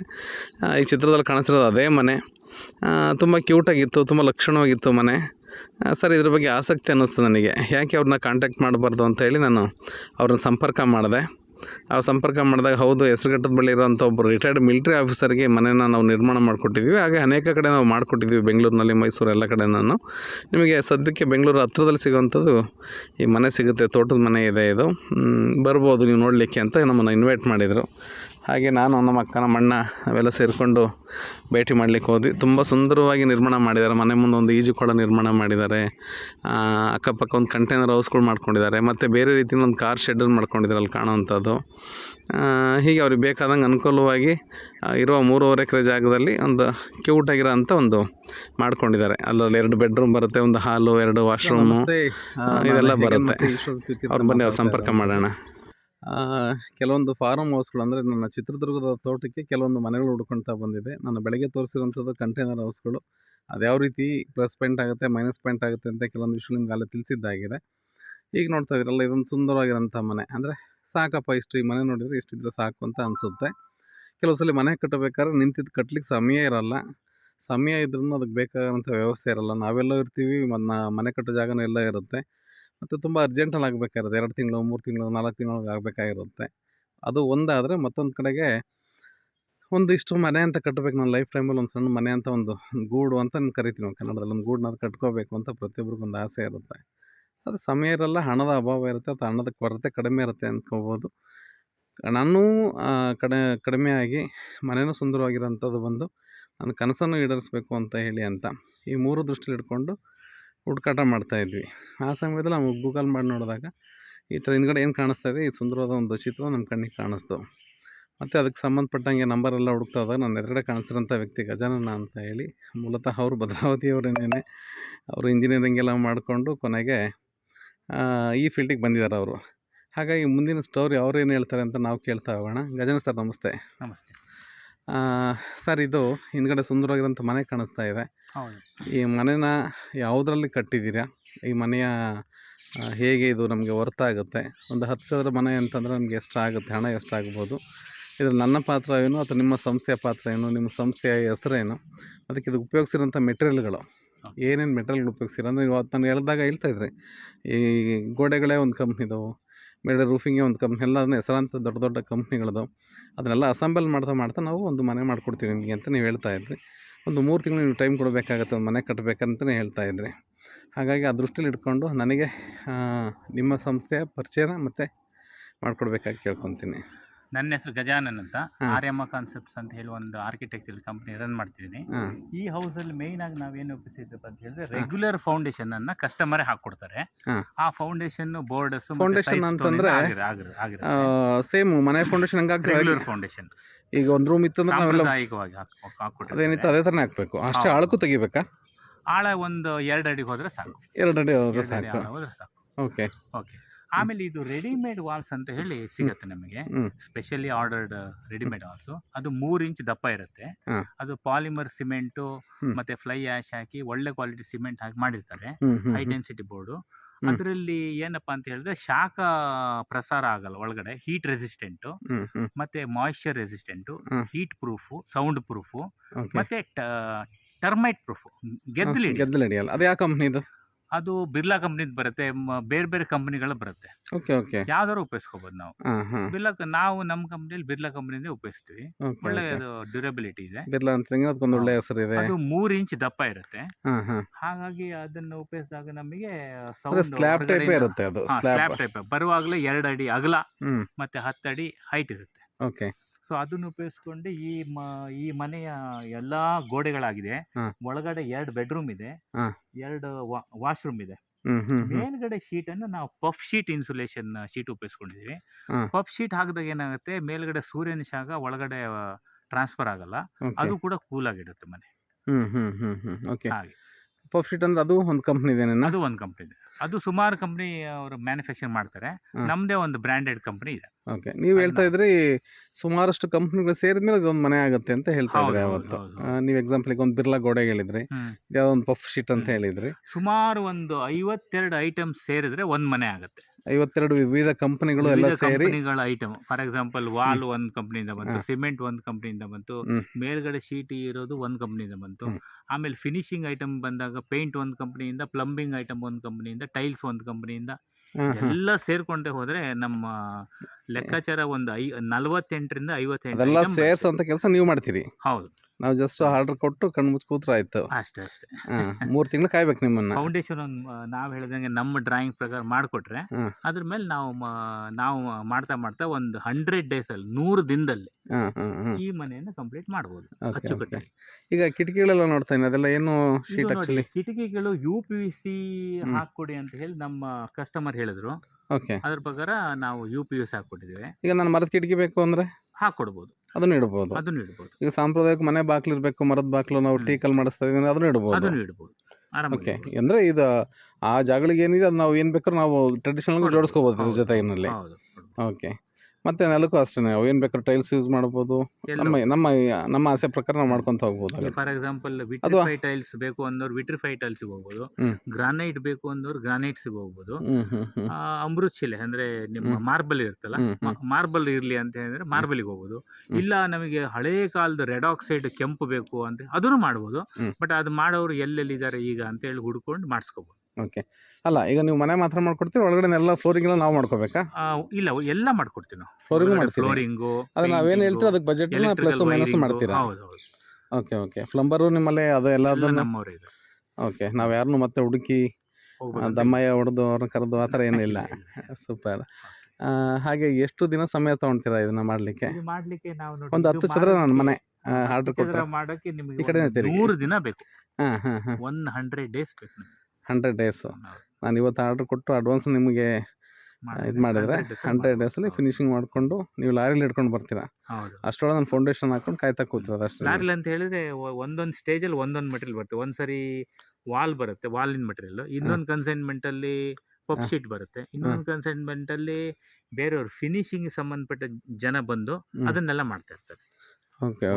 ಈ ಚಿತ್ರದಲ್ಲಿ ಕಾಣಿಸಿರೋದು ಅದೇ ಮನೆ. ತುಂಬ ಕ್ಯೂಟಾಗಿತ್ತು ತುಂಬ ಲಕ್ಷಣವಾಗಿತ್ತು ಮನೆ. ಸರ್ ಇದ್ರ ಬಗ್ಗೆ ಆಸಕ್ತಿ ಅನ್ನಿಸ್ತು ನನಗೆ. ಯಾಕೆ ಅವ್ರನ್ನ ಕಾಂಟ್ಯಾಕ್ಟ್ ಮಾಡಬಾರ್ದು ಅಂತ ಹೇಳಿ ನಾನು ಅವ್ರನ್ನ ಸಂಪರ್ಕ ಮಾಡಿದೆ. ಆ ಸಂಪರ್ಕ ಮಾಡಿದಾಗ, ಹೌದು, ಹೆಸರುಘಟ್ಟದ ಬಳಿ ಇರೋಂಥ ಒಬ್ಬರು ರಿಟೈರ್ಡ್ ಮಿಲಿಟ್ರಿ ಆಫೀಸರ್ಗೆ ಮನೆನ ನಾವು ನಿರ್ಮಾಣ ಮಾಡಿಕೊಟ್ಟಿದ್ದೀವಿ. ಹಾಗೆ ಅನೇಕ ಕಡೆ ನಾವು ಮಾಡಿಕೊಟ್ಟಿದ್ವಿ ಬೆಂಗಳೂರಿನಲ್ಲಿ, ಮೈಸೂರು ಎಲ್ಲ ಕಡೆ ನಾನು ನಿಮಗೆ ಸದ್ಯಕ್ಕೆ ಬೆಂಗಳೂರು ಹತ್ರದಲ್ಲಿ ಸಿಗೋವಂಥದ್ದು ಈ ಮನೆ ಸಿಗುತ್ತೆ, ತೋಟದ ಮನೆ ಇದೆ ಇದು. ಬರ್ಬೋದು, ನೀವು ನೋಡಲಿಕ್ಕೆ ಅಂತ ನಮ್ಮನ್ನು ಇನ್ವೈಟ್ ಮಾಡಿದರು. ಹಾಗೆ ನಾನು ನಮ್ಮ ಅಕ್ಕ ನಮ್ಮ ಅಣ್ಣ ಅವೆಲ್ಲ ಸೇರಿಕೊಂಡು ಭೇಟಿ ಮಾಡಲಿಕ್ಕೆ ಹೋದ್ವಿ. ತುಂಬ ಸುಂದರವಾಗಿ ನಿರ್ಮಾಣ ಮಾಡಿದ್ದಾರೆ. ಮನೆ ಮುಂದೆ ಒಂದು ಈಜುಕೊಳ ನಿರ್ಮಾಣ ಮಾಡಿದ್ದಾರೆ. ಅಕ್ಕಪಕ್ಕ ಒಂದು ಕಂಟೈನರ್ ಹೌಸ್ಗಳು ಮಾಡ್ಕೊಂಡಿದ್ದಾರೆ. ಮತ್ತು ಬೇರೆ ರೀತಿಯ ಒಂದು ಕಾರ್ ಶೆಡ್ಡನ್ನು ಮಾಡ್ಕೊಂಡಿದ್ದಾರೆ ಅಲ್ಲಿ ಕಾಣೋವಂಥದ್ದು. ಹೀಗೆ ಅವ್ರಿಗೆ ಬೇಕಾದಂಗೆ ಅನುಕೂಲವಾಗಿ ಇರುವ ಮೂರುವರೆ ಎಕರೆ ಜಾಗದಲ್ಲಿ ಒಂದು ಕ್ಯೂಟಾಗಿರೋ ಅಂಥ ಒಂದು ಮಾಡ್ಕೊಂಡಿದ್ದಾರೆ. ಅಲ್ಲಲ್ಲಿ ಎರಡು ಬೆಡ್ರೂಮ್ ಬರುತ್ತೆ ಒಂದು ಹಾಲು ಎರಡು ವಾಶ್ರೂಮು ಇದೆಲ್ಲ ಬರುತ್ತೆ. ಅವ್ರು ಬನ್ನಿ ಅವ್ರು ಸಂಪರ್ಕ ಮಾಡೋಣ. ಕೆಲವೊಂದು ಫಾರ್ಮ್ ಹೌಸ್ಗಳು ಅಂದರೆ ನನ್ನ ಚಿತ್ರದುರ್ಗದ ತೋಟಕ್ಕೆ ಕೆಲವೊಂದು ಮನೆಗಳು ಹುಡ್ಕೊಳ್ತಾ ಬಂದಿದೆ. ನಾನು ಬೆಳಗ್ಗೆ ತೋರಿಸಿರುವಂಥದ್ದು ಕಂಟೈನರ್ ಹೌಸ್ಗಳು ಅದ್ಯಾವ ರೀತಿ ಪ್ಲಸ್ ಪಾಯಿಂಟ್ ಆಗುತ್ತೆ ಮೈನಸ್ ಪಾಯಿಂಟ್ ಆಗುತ್ತೆ ಅಂತ ಕೆಲವೊಂದು ವಿಷಯ ನಿಮ್ಗೆ ಅಲ್ಲೇ ತಿಳಿಸಿದ್ದಾಗಿದೆ. ಈಗ ನೋಡ್ತಾ ಇದ್ರಲ್ಲ ಇದೊಂದು ಸುಂದರವಾಗಿರೋಂಥ ಮನೆ. ಅಂದರೆ ಸಾಕಪ್ಪ ಇಷ್ಟು ಈ ಮನೆ ನೋಡಿದರೆ ಇಷ್ಟಿದ್ರೆ ಸಾಕು ಅಂತ ಅನಿಸುತ್ತೆ. ಕೆಲವು ಸಲ ಮನೆ ಕಟ್ಟಬೇಕಾದ್ರೆ ನಿಂತಿದ್ದು ಕಟ್ಟಲಿಕ್ಕೆ ಸಮಯ ಇರಲ್ಲ. ಸಮಯ ಇದ್ರೂ ಅದಕ್ಕೆ ಬೇಕಾದಂಥ ವ್ಯವಸ್ಥೆ ಇರಲ್ಲ. ನಾವೆಲ್ಲ ಇರ್ತೀವಿ ಮನೆ ಕಟ್ಟೋ ಜಾಗನೂ ಎಲ್ಲ ಇರುತ್ತೆ. ಮತ್ತು ತುಂಬ ಅರ್ಜೆಂಟಲ್ಲಿ ಆಗಬೇಕಾಗಿರುತ್ತೆ ಎರಡು ತಿಂಗಳು, ಮೂರು ತಿಂಗಳು, ನಾಲ್ಕು ತಿಂಗಳಿಗೆ ಆಗಬೇಕಾಗಿರುತ್ತೆ. ಅದು ಒಂದಾದರೆ ಮತ್ತೊಂದು ಕಡೆಗೆ ಒಂದಿಷ್ಟು ಮನೆ ಅಂತ ಕಟ್ಟಬೇಕು ನನ್ನ ಲೈಫ್ ಟೈಮಲ್ಲಿ ಒಂದು ಸಣ್ಣ ಮನೆ ಅಂತ ಒಂದು ಗೂಡು ಅಂತ ನಾನು ಕರಿತೀನಿ. ಕನ್ನಡದಲ್ಲಿ ಒಂದು ಗೂಡನ್ನ ಕಟ್ಕೋಬೇಕು ಅಂತ ಪ್ರತಿಯೊಬ್ಬರಿಗೂ ಒಂದು ಆಸೆ ಇರುತ್ತೆ. ಅದು ಸಮಯ ಇರಲ್ಲ, ಹಣದ ಅಭಾವ ಇರುತ್ತೆ, ಅಥವಾ ಹಣದ ಕೊರತೆ ಕಡಿಮೆ ಇರುತ್ತೆ ಅಂದ್ಕೋಬೋದು. ನಾನು ಕಡೆ ಕಡಿಮೆ ಆಗಿ ಮನೆಯೂ ಸುಂದರವಾಗಿರೋಂಥದ್ದು ಬಂದು ನನ್ನ ಕನಸನ್ನು ಈಡೇರಿಸ್ಬೇಕು ಅಂತ ಹೇಳಿ ಅಂತ ಈ ಮೂರು ದೃಷ್ಟಿಲಿ ಇಟ್ಕೊಂಡು ಹುಡುಕಾಟ ಮಾಡ್ತಾಯಿದ್ವಿ ಆ ಸಮಯದಲ್ಲಿ ನಾವು ಗೂಗಲ್ ಮಾಡಿ ನೋಡಿದಾಗ ಈ ಥರ ಹಿಂದ್ಗಡೆ ಏನು ಕಾಣಿಸ್ತಾ ಇದೆ? ಈ ಸುಂದರವಾದ ಒಂದು ಚಿತ್ರ ನಮ್ಮ ಕಣ್ಣಿಗೆ ಕಾಣಿಸ್ತು. ಮತ್ತು ಅದಕ್ಕೆ ಸಂಬಂಧಪಟ್ಟಂಗೆ ನಂಬರ್ ಎಲ್ಲ ಹುಡುಕ್ತಾ ಹೋದಾಗ ನನ್ನ ಎದುರುಗಡೆ ಕಾಣಿಸ್ತಿರೋಂಥ ವ್ಯಕ್ತಿ ಗಜಾನನ ಅಂತ ಹೇಳಿ, ಮೂಲತಃ ಅವರು ಭದ್ರಾವತಿಯವರೇನೇ ಅವರು ಇಂಜಿನಿಯರಿಂಗ್ ಎಲ್ಲ ಮಾಡಿಕೊಂಡು ಕೊನೆಗೆ ಈ ಫೀಲ್ಡಿಗೆ ಬಂದಿದ್ದಾರೆ ಅವರು. ಹಾಗಾಗಿ ಮುಂದಿನ ಸ್ಟೋರಿ ಅವ್ರು ಏನು ಹೇಳ್ತಾರೆ ಅಂತ ನಾವು ಕೇಳ್ತಾ ಹೋಗೋಣ. ಗಜಾನ ಸರ್, ನಮಸ್ತೆ. ನಮಸ್ತೆ. ಸರ್ ಇದು ಹಿಂದ್ಗಡೆ ಸುಂದರವಾಗಿರೋಂಥ ಮನೆ ಕಾಣಿಸ್ತಾ ಇದೆ. ಈ ಮನೆನ ಯಾವುದರಲ್ಲಿ ಕಟ್ಟಿದ್ದೀರಾ? ಈ ಮನೆಯ ಹೇಗೆ ಇದು ನಮಗೆ ಆಗುತ್ತೆ ಒಂದು ಹತ್ತು ಸಾವಿರ ಮನೆ ಅಂತಂದರೆ ನಮಗೆ ಎಷ್ಟಾಗುತ್ತೆ ಹಣ ಎಷ್ಟಾಗ್ಬೋದು ಇದು ನನ್ನ ಪಾತ್ರ ಏನು ಅಥವಾ ನಿಮ್ಮ ಸಂಸ್ಥೆಯ ಪಾತ್ರ ಏನು? ನಿಮ್ಮ ಸಂಸ್ಥೆಯ ಹೆಸರೇನು? ಅದಕ್ಕೆ ಇದು ಉಪಯೋಗಿಸಿರೋಂಥ ಮೆಟೀರಿಯಲ್ಗಳು. ಏನೇನು ಮೆಟೀರಿಯಲ್ಗಳು ಉಪಯೋಗಿಸಿರ? ಅಂದರೆ ಇವತ್ತು ನಾನು ಹೇಳಿದಾಗ ಹೇಳ್ತಾಯಿದ್ರಿ ಈ ಗೋಡೆಗಳೇ ಒಂದು ಕಂಪ್ನಿದು ಮೇಲೆ ರೂಫಿಂಗೆ ಒಂದು ಕಂಪ್ನಿ ಎಲ್ಲ ಅದನ್ನ ಹೆಸರಾಂತ ದೊಡ್ಡ ದೊಡ್ಡ ಕಂಪ್ನಿಗಳದು ಅದನ್ನೆಲ್ಲ ಅಸೆಂಬಲ್ ಮಾಡ್ತಾ ಮಾಡ್ತಾ ನಾವು ಒಂದು ಮನೆ ಮಾಡಿಕೊಡ್ತೀವಿ ನಿಮಗೆ ಅಂತ ನೀವು ಹೇಳ್ತಾ ಇದ್ರಿ. ಒಂದು ಮೂರು ತಿಂಗಳು ನೀವು ಟೈಮ್ ಕೊಡಬೇಕಾಗತ್ತೆ, ಒಂದು ಮನೆ ಕಟ್ಟಬೇಕಂತಲೇ ಹೇಳ್ತಾ ಇದ್ರಿ. ಹಾಗಾಗಿ ಆ ದೃಷ್ಟಿಲಿ ಇಟ್ಕೊಂಡು ನನಗೆ ನಿಮ್ಮ ಸಂಸ್ಥೆಯ ಪರಿಚಯನ ಮತ್ತೆ ಮಾಡಿಕೊಡ್ಬೇಕಾಗಿ ಕೇಳ್ಕೊತೀನಿ. ನನ್ನ ಹೆಸರು ಗಜಾನನ್ ಅಂತ. ಆರ್ಯಮ್ಮ ಕಾನ್ಸೆಪ್ಟ್ಸ್ ಅಂತ ಹೇಳಿ ಒಂದು ಆರ್ಕಿಟೆಕ್ಚರ್ ಕಂಪ್ನಿ ರನ್ ಮಾಡ್ತಿದ್ದೀನಿ. ಈ ಹೌಸ್ ಅಲ್ಲಿ ಮೇನ್ ಆಗಿ ನಾವೇನು ಉಪಯೋಗಿಸಿದ್ದಪ್ಪ ಅಂತ ಹೇಳಿದ್ರೆ ರೆಗ್ಯುಲರ್ ಫೌಂಡೇಶನ್ ಅನ್ನ ಕಸ್ಟಮರ್ ಹಾಕೊಡ್ತಾರೆ. ಆ ಫೌಂಡೇಶನ್ ಬೋರ್ಡಸ್ ಫೌಂಡೇಶನ್ ಅಂತಂದ್ರೆ, ಸೇಮ್ ಮನೆ ಫೌಂಡೇಶನ್ ಹಂಗಾಗಿ ರೆಗ್ಯುಲರ್ ಫೌಂಡೇಶನ್ ಈಗ ಒಂದು ರೂಮ್ ನಾವೆಲ್ಲ ಸಾಂಪ್ರದಾಯಿಕವಾಗಿ ಅದೇನಿತ್ತು? ಅದೇ ಥರನೇ ಹಾಕಬೇಕು. ಅಷ್ಟೇ ಆಳಕು ಆಳಕ್ಕೂ ತೆಗಿಬೇಕಾ? ಆಳ ಒಂದು ಎರಡು ಅಡಿಗೆ ಹೋದ್ರೆ ಸಾಕು. ಎರಡು ಅಡಿ ಹೋದ್ರೆ ಸಾಕು. ಹೋದ್ರೆ ಸಾಕು. ಓಕೆ ಓಕೆ ಆಮೇಲೆ ಇದು ರೆಡಿಮೇಡ್ ವಾಲ್ಸ್ ಅಂತ ಹೇಳಿ ಸಿಗುತ್ತೆ ನಮಗೆ. ಸ್ಪೆಷಲಿ ಆರ್ಡರ್ಡ್ ರೆಡಿಮೇಡ್ ವಾಲ್ಸ್ ಅದು ಮೂರು ಇಂಚ್ ದಪ್ಪ ಇರುತ್ತೆ. ಅದು ಪಾಲಿಮರ್ ಸಿಮೆಂಟು ಮತ್ತೆ ಫ್ಲೈ ಆಶ್ ಹಾಕಿ ಒಳ್ಳೆ ಕ್ವಾಲಿಟಿ ಸಿಮೆಂಟ್ ಹಾಕಿ ಮಾಡಿರ್ತಾರೆ. ಹೈ ಡೆನ್ಸಿಟಿ ಬೋರ್ಡ್ ಅದರಲ್ಲಿ ಏನಪ್ಪಾ ಅಂತ ಹೇಳಿದ್ರೆ ಶಾಖ ಪ್ರಸಾರ ಆಗಲ್ಲ ಒಳಗಡೆ ಹೀಟ್ ರೆಸಿಸ್ಟೆಂಟು ಮತ್ತೆ moisture resistant. Heat proof sound proof ಮತ್ತೆ ಟರ್ಮೈಟ್ ಪ್ರೂಫ್ ಗೆದ್ದಲಿ ಗೆದ್ದಲಿ ಅದು ಯಾವ ಕಂಪ್ನಿದು ಅದು ಬಿರ್ಲಾ ಕಂಪ್ನಿದ್ ಬರುತ್ತೆ ಮ- ಬೇರೆ ಬೇರೆ ಕಂಪ್ನಿಗಳು ಬರುತ್ತೆ. Okay okay. ಯಾವ್ದಾದ್ರು ಉಪಯೋಗಿಸ್ಕೋಬಹುದು ನಾವು. ಹಾಂ ಹಾಂ. ಬಿರ್ಲಾ ಕ- ನಾವು ನಮ್ಮ ಕಂಪ್ನಿಲಿ ಬಿರ್ಲಾ ಕಂಪ್ನಿಯಿಂದ ಉಪಯೋಗಿಸ್ತೀವಿ. ಓಕೆ ಒಳ್ಳೆ ಅದು ಡ್ಯೂರಬಿಲಿಟಿ ಇದೆ. ಬಿರ್ಲಾ ಅದಕ್ಕೊಂದು ಒಳ್ಳೆ ಹೆಸರಿದೆ ಅದು ಮೂರ್ ಇಂಚ್ ದಪ್ಪ ಇರುತ್ತೆ. ಹಾಂ ಹಾಂ. ಹಾಗಾಗಿ ಅದನ್ನ ಉಪಯೋಗಿಸಿದಾಗ ನಮಗೆ ಸ್ಲ್ಯಾಬ್ ಟೈಪ್ ಇರುತ್ತೆ ಅದು ಸ್ಲ್ಯಾಬ್ ಸ್ಲ್ಯಾಬ್ ಟೈಪ್ ಬರುವಾಗಲೇ ಎರಡು ಅಡಿ ಅಗಲ ಹ್ಮ್. ಮತ್ತೆ ಹತ್ತು ಅಡಿ ಹೈಟ್ ಇರುತ್ತೆ. ಓಕೆ. ಸೊ ಅದನ್ನ ಉಪಯೋಗಿಸ್ಕೊಂಡು ಈ ಮ ಈ ಮನೆಯ ಎಲ್ಲಾ ಗೋಡೆಗಳಾಗಿದೆ. ಹಾ. ಒಳಗಡೆ ಎರಡ್ ಬೆಡ್ರೂಮ್ ಇದೆ. ಹಾ. ಎರಡು ವಾಶ್ರೂಮ್ ಇದೆ. ಹ್ಮ್ ಹ್ಮ್ ಹ್ಮ್. ಮೇಲ್ಗಡೆ ಶೀಟ್ ಅನ್ನು ನಾವು ಪಫ್ ಶೀಟ್ ಇನ್ಸುಲೇಷನ್ ಶೀಟ್ ಉಪಯೋಗಿಸ್ಕೊಂಡಿದೀವಿ ಹಾ. ಪಫ್ ಶೀಟ್ ಹಾಕಿದಾಗ ಏನಾಗುತ್ತೆ ಮೇಲ್ಗಡೆ ಸೂರ್ಯನ ಶಾಖ ಒಳಗಡೆ ಟ್ರಾನ್ಸ್ಫರ್ ಆಗಲ್ಲ. ಅದು ಕೂಡ ಕೂಲ್ ಆಗಿರುತ್ತೆ ಮನೆ. ಹ್ಮ್ ಹ್ಮ್ ಹ್ಮ್ ಹ್ಮ್. ಓಕೆ. ಹಾಗೆ. ಪಫ್ ಶೀಟ್ ಅಂದ್ರೆ ಅದು ಒಂದು ಕಂಪ್ನಿ ಇದೇನೇನ ಅದು ಒಂದು ಕಂಪ್ನಿ ಇದೆ. ಅದು ಸುಮಾರು ಕಂಪ್ನಿ ಅವರು ಮ್ಯಾನುಫ್ಯಾಕ್ಚರ್ ಮಾಡ್ತಾರೆ. ಹಾ. ನಮ್ದೇ ಒಂದು ಬ್ರ್ಯಾಂಡೆಡ್ ಕಂಪ್ನಿ ಇದೆ. ಓಕೆ. ನೀವು ಹೇಳ್ತಾ ಇದ್ರಿ ಸುಮಾರಷ್ಟು ಕಂಪ್ನಿಗಳು ಸೇರಿದ್ಮೇಲೆ ಅದೊಂದು ಮನೆ ಆಗುತ್ತೆ ಅಂತ ಹೇಳ್ತಾ ಇದ್ರೆ ಅವತ್ತು ನೀವು ಎಕ್ಸಾಂಪಲ್ಗೆ ಒಂದು ಬಿರ್ಲಾ ಗೋಡೆ ಹೇಳಿದ್ರಿ. ಯಾವುದೋ ಒಂದು ಪಫ್ ಶೀಟ್ ಅಂತ ಹೇಳಿದ್ರಿ. ಸುಮಾರು ಒಂದು ಐವತ್ತೆರಡು ಐಟಮ್ ಸೇರಿದ್ರೆ ಒಂದು ಮನೆ ಆಗುತ್ತೆ. ಐವತ್ತೆರಡು ವಿವಿಧ ಕಂಪನಿಗಳು ಎಲ್ಲ ಸೇರಿ ಕಂಪನಿಗಳ ಐಟಮ್ ಫಾರ್ ಎಕ್ಸಾಂಪಲ್ ವಾಲ್ ಒಂದ್ ಕಂಪ್ನಿಯಿಂದ ಬಂತು. ಸಿಮೆಂಟ್ ಒಂದ್ ಕಂಪ್ನಿಯಿಂದ ಬಂತು ಮೇಲ್ಗಡೆ ಶೀಟ್ ಇರೋದು ಒಂದ್ ಕಂಪ್ನಿಯಿಂದ ಬಂತು. ಆಮೇಲೆ ಫಿನಿಶಿಂಗ್ ಐಟಮ್ ಬಂದಾಗ ಪೇಂಟ್ ಒಂದ್ ಕಂಪ್ನಿಯಿಂದ ಪ್ಲಂಬಿಂಗ್ ಐಟಮ್ ಒಂದ್ ಕಂಪ್ನಿಯಿಂದ ಟೈಲ್ಸ್ ಒಂದ್ ಕಂಪ್ನಿಯಿಂದ. ಎಲ್ಲ ಸೇರ್ಕೊಂಡೆ ಹೋದ್ರೆ ನಮ್ಮ ಲೆಕ್ಕಾಚಾರ ಒಂದು ಐ ನಲವತ್ತೆಂಟರಿಂದ ಐವತ್ತೆಂಟು ಅದೆಲ್ಲ ಸೇರ್ಸೋಂಥ ಕೆಲಸ ನೀವು ಮಾಡ್ತೀರಿ. ಹೌದು. ನಾವು ಜಸ್ಟ್ ಆರ್ಡರ್ ಕೊಟ್ಟು ಕಣ್ಣು ಮುಚ್ಚಿ ಕೂತ್ರ ಆಯ್ತು. ಅಷ್ಟೇ ಅಷ್ಟೇ. ಮೂರು ತಿಂಗಳು ಕಾಯ್ಬೇಕು ನಿಮ್ಮನ್ನ. ಫೌಂಡೇಶನ್ ನಾವ್ ಹೇಳಿದಂಗೆ ನಮ್ಮ ಡ್ರಾಯಿಂಗ್ ಪ್ರಕಾರ ಮಾಡಿಕೊಟ್ರೆ. ಅದ್ರ ಮೇಲೆ ನಾವು ನಾವು ಮಾಡ್ತಾ ಮಾಡ್ತಾ ಒಂದು ಹಂಡ್ರೆಡ್ ಡೇಸ್ ಅಲ್ಲಿ ನೂರು ದಿನದಲ್ಲಿ ಈ ಮನೆಯನ್ನು ಕಂಪ್ಲೀಟ್ ಓಕೆ ಅಚ್ಚುಕಟ್ಟಾಗಿ. ಈಗ ಕಿಟಕಿಗಳೆಲ್ಲ ನೋಡ್ತಾ ಇದ್ದೀನಿ ಅದೆಲ್ಲ ಏನು ಶೀಟ್ ಆಕ್ಚುಲಿ ಕಿಟಕಿಗಳು ಯು ಪಿ ವಿ ಸಿ. ಹಾಕೊಡಿ ಅಂತ ಹೇಳಿ ನಮ್ಮ ಕಸ್ಟಮರ್ ಹೇಳಿದ್ರು. ಓಕೆ. ಅದ್ರ ಪ್ರಕಾರ ನಾವು ಯು ಪಿ ವಿ ಸಿ ಹಾಕೊಟ್ಟಿದ್ದೇವೆ ಈಗ ನಾನು ಮರದ ಕಿಟಕಿ ಬೇಕು ಅಂದ್ರೆ? ಹಾಕೊಡ್ಬೋದು ಅದನ್ನು ಇಡ್ಬೋದು. ಅದನ್ನು ಇಡ್ಬೋದು. ಈಗ ಸಾಂಪ್ರದಾಯಿಕ ಮನೆ ಬಾಕ್ಲು ಇರಬೇಕು ಮರದ ಬಾಕ್ಲು ನಾವು. ಟೀಕಲ್ ಮಾಡಿಸ್ತಾ ಇದ್ದೀವಿ ಅದನ್ನು ಇಡ್ಬೋದು. ಅದನ್ನು ಇಡ್ಬೋದು. ಆರಾಮಾಗಿ ಓಕೆ ಇಡ್ಬೋದು. ಅಂದರೆ ಇದು ಆ ಜಾಗಗಳಿಗೆ ಏನಿದೆ ಅದು ನಾವು ಏನು ಬೇಕಾದ್ರೂ ನಾವು ಟ್ರೆಡಿಷನಲ್ ಜೋಡಿಸ್ಕೋಬಹುದು ಜೋಡಿಸ್ಕೋಬೋದು ಇದ್ರ ಜೊತೆಗಿನಲ್ಲಿ. ಹೌದು, ಓಕೆ ಮತ್ತೆ ನೆಲಕ್ಕೂ ಅಷ್ಟೇ ಅವೇನು ಬೇಕಾದ್ರೆ ಟೈಲ್ಸ್ ಯೂಸ್ ಮಾಡಬಹುದು ನಮ್ಮ ನಮ್ಮ ನಮ್ಮ ಆಸೆ ಪ್ರಕಾರ ನಾವು ಹೋಗಬಹುದು ಹೋಗ್ಬೋದು ಫಾರ್ ಎಕ್ಸಾಂಪಲ್ ವಿಟ್ರಿಫೈ ಟೈಲ್ಸ್ ಬೇಕು ಅಂದವ್ರು ವಿಟ್ರಿಫೈ ಟೈಲ್ಸ್ಗೆ ಹೋಗ್ಬೋದು. ಗ್ರಾನೈಟ್ ಬೇಕು ಅಂದವ್ರು ಗ್ರಾನೈಟ್ಸ್ಗೆ ಹೋಗ್ಬೋದು ಅಮೃತ್ ಶಿಲೆ ಅಂದ್ರೆ ನಿಮ್ಮ ಮಾರ್ಬಲ್ ಇರುತ್ತಲ್ಲ. ಮಾರ್ಬಲ್ ಇರ್ಲಿ ಅಂತ ಹೇಳಿದ್ರೆ ಮಾರ್ಬಲ್ಗೆ ಹೋಗ್ಬೋದು. ಇಲ್ಲ ನಮಗೆ ಹಳೇ ಕಾಲದ ರೆಡ್ ಆಕ್ಸೈಡ್ ಕೆಂಪು ಬೇಕು ಅಂತ ಅದನ್ನು ಮಾಡ್ಬೋದು. ಬಟ್ ಅದು ಮಾಡೋರು ಎಲ್ಲೆಲ್ಲಿದ್ದಾರೆ ಈಗ ಅಂತ ಹೇಳಿ ಹುಡ್ಕೊಂಡು ಮಾಡಿಸ್ಕೋಬೋದು. ಓಕೆ. ಅಲ್ಲ ಈಗ ನೀವು ಮನೆ ಮಾತ್ರ ಮಾಡ್ಕೊಡ್ತೀರಿ? ಒಳಗಡೆ ಎಲ್ಲ ಫ್ಲೋರಿಂಗ್ ಎಲ್ಲ ನಾವು ಮಾಡ್ಕೋಬೇಕಾ? ಇಲ್ಲ ಎಲ್ಲ ಮಾಡ್ಕೊಡ್ತೀವಿ ನಾವು. ಫ್ಲೋರಿಂಗ್ ಮಾಡ್ತೀವಿ ಫ್ಲೋರಿಂಗು ಅದು ನಾವೇನು ಹೇಳ್ತೀವಿ ಅದಕ್ಕೆ ಬಜೆಟ್ ಪ್ಲಸ್ ಮೈನಸ್ ಮಾಡ್ತೀರಾ? Okay okay. ಪ್ಲಂಬರು ನಿಮ್ಮಲ್ಲೇ ಅದು ಎಲ್ಲ ಎಲ್ಲ ನಮ್ಮವರೇ ಇದೆ ಓಕೆ ನಾವು ಯಾರನ್ನು ಮತ್ತೆ ಹುಡುಕಿ ದಮ್ಮಯ್ಯ ಹೊಡೆದು ಅವ್ರನ್ನ ಕರೆದು ಆ ಥರ ಏನಿಲ್ಲ. ಸೂಪರ್. ಹಾಗೆ ಎಷ್ಟು ದಿನ ಸಮಯ ತಗೊಂತೀರಾ ಇದನ್ನ ಮಾಡಲಿಕ್ಕೆ? ಇದು ಮಾಡ್ಲಿಕ್ಕೆ ನಾವು ನೋಡಿ ಒಂದು ಹತ್ತು ಚದರ ನನ್ನ ಮನೆ ಆರ್ಡರ್ ಕೊಟ್ಟರೆ ಮಾಡೋಕ್ಕೆ ಈ ನಿಮಗೆ ಕಡೆನೇ ಒಂದು ತಿರುಗಿ. ನೂರು ದಿನ ಬೇಕು. ಹಾಂ ಹಾಂ ಹಾಂ. ಒನ್ ಹಂಡ್ರೆಡ್ ಡೇಸ್ ಬೇಕು ನಿಮ್ಗೆ. Hundred days. ನಾನು ಇವತ್ತು ಆರ್ಡ್ರ್ ಕೊಟ್ಟು ಅಡ್ವಾನ್ಸ್ ನಿಮಗೆ ಇದು ಮಾಡಿದರೆ 100 days ಅಲ್ಲಿ ಹಂಡ್ರೆಡ್ ಡೇಸಲ್ಲಿ. ಫಿನಿಶಿಂಗ್ ಮಾಡಿಕೊಂಡು ನೀವು ಲಾರಿಲಿ ಹಿಡ್ಕೊಂಡು ಬರ್ತೀರಾ. ಅಷ್ಟೊಳಗೆ ನಾನು ಫೌಂಡೇಶನ್ ಹಾಕೊಂಡು ಕಾಯ್ತಾ ಕೂತಿರೋದು ಅಷ್ಟೇ. ಲಾರಿಲಿ ಅಂತ ಹೇಳಿದ್ರೆ ಒಂದೊಂದು ಸ್ಟೇಜಲ್ಲಿ ಒಂದೊಂದು ಮೆಟೀರಿಯಲ್ ಬರುತ್ತೆ. ಒಂದ್ಸರಿ ವಾಲ್ ಬರುತ್ತೆ ವಾಲಿನ ಮೆಟೀರಿಯಲ್. ಇನ್ನೊಂದು ಕನ್ಸೈನ್ಮೆಂಟಲ್ಲಿ ಪಪ್ ಶೀಟ್ ಬರುತ್ತೆ. ಇನ್ನೊಂದು ಕನ್ಸೈನ್ಮೆಂಟಲ್ಲಿ ಬೇರೆಯವ್ರು ಫಿನಿಶಿಂಗ್ ಸಂಬಂಧಪಟ್ಟ ಜನ ಬಂದು. ಅದನ್ನೆಲ್ಲ ಮಾಡ್ತಾ ಇರ್ತಾರೆ.